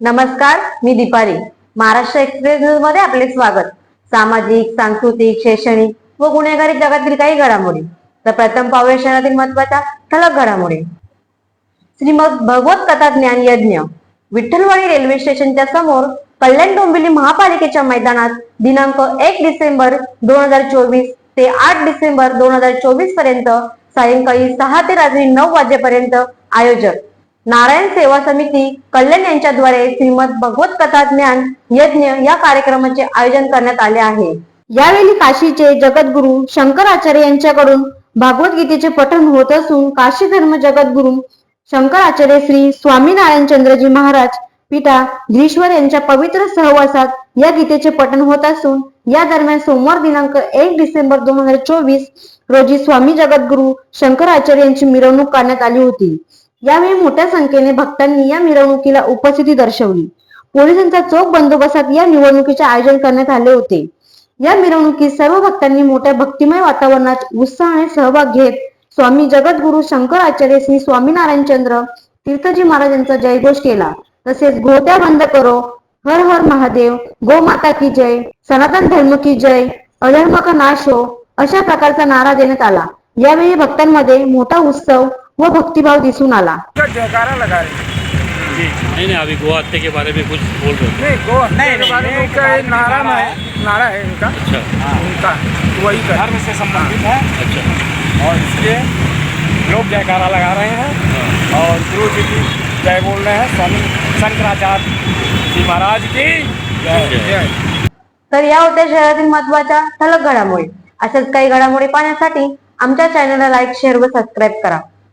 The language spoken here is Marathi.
नमस्कार मी दीपाली. महाराष्ट्र एक्सप्रेस न्यूजमध्ये आपले स्वागत. सामाजिक सांस्कृतिक शैक्षणिक व गुन्हेगारी जगातील काही घडामोडी. तर प्रथम पाहूया शहरातील महत्त्वाच्या ठळक घडामोडी. श्रीमद भगवत कथा ज्ञान यज्ञ. विठ्ठलवाडी रेल्वे स्टेशनच्या समोर कल्याण डोंबिवली महापालिकेच्या मैदानात दिनांक एक डिसेंबर दोन हजार चोवीस ते आठ डिसेंबर दोन हजार चोवीसपर्यंत सायंकाळी सहा ते रात्री नऊ वाजेपर्यंत आयोजक नारायण सेवा समिती कल्याण यांच्याद्वारे श्रीमद भगवत कथा ज्ञान यज्ञ या कार्यक्रमाचे आयोजन करण्यात आले आहे. यावेळी काशीचे जगद्गुरु शंकराचार्य यांच्याकडून भागवत गीतेचे पठण होत असून काशी धर्म जगद्गुरु शंकराचार्य श्री स्वामीनारायण चंद्रजी महाराज पिता धीश्वर यांच्या पवित्र सहवासात या गीतेचे पठण होत असून या दरम्यान सोमवार दिनांक एक डिसेंबर दोन हजार चोवीस रोजी स्वामी जगद्गुरु शंकराचार्य यांची मिरवणूक करण्यात आली होती. यावेळी मोठ्या संख्येने भक्तांनी या मिरवणुकीला उपस्थिती दर्शवली. पोलिसांचा चोख बंदोबस्तात या निवडणुकीचे आयोजन करण्यात आले होते. या मिरवणुकीत सर्व भक्तांनी मोठ्या भक्तिमय वातावरणात उत्साहाने सहभाग घेत स्वामी जगद्गुरु शंकराचार्य श्री स्वामीनारायण चंद्र तीर्थजी महाराज यांचा जयघोष केला. तसेच घोट्या बंद करो हर हर महादेव गो माता की जय सनातन धर्म की जय अधर्म का नाश हो अशा प्रकारचा नारा देण्यात आला. यावेळी भक्तांमध्ये मोठा उत्सव व भक्तिभाव दिसून आला. का जयकारा लगा रहे हैं। जी नहीं नहीं अभी गो हत्या के बारे में कुछ बोल रहे नहीं गो नहीं नहीं इनका ये नारा है नारा है इनका अच्छा। उनका तो वही कर धर्म से संबंधित है। अच्छा। और इसलिए लोग जयकारा लगा रहे हैं। और गुरु जी की जय बोल रहे हैं। स्वामी शंकराचार्य जी महाराज की जय। जय। जय। तर या होत्या शहरातील महत्त्वाच्या ठळक घडामोडी. अशाच काही घडामोडी पाहण्यासाठी आमच्या चॅनलला लाईक शेअर व सबस्क्राईब करा.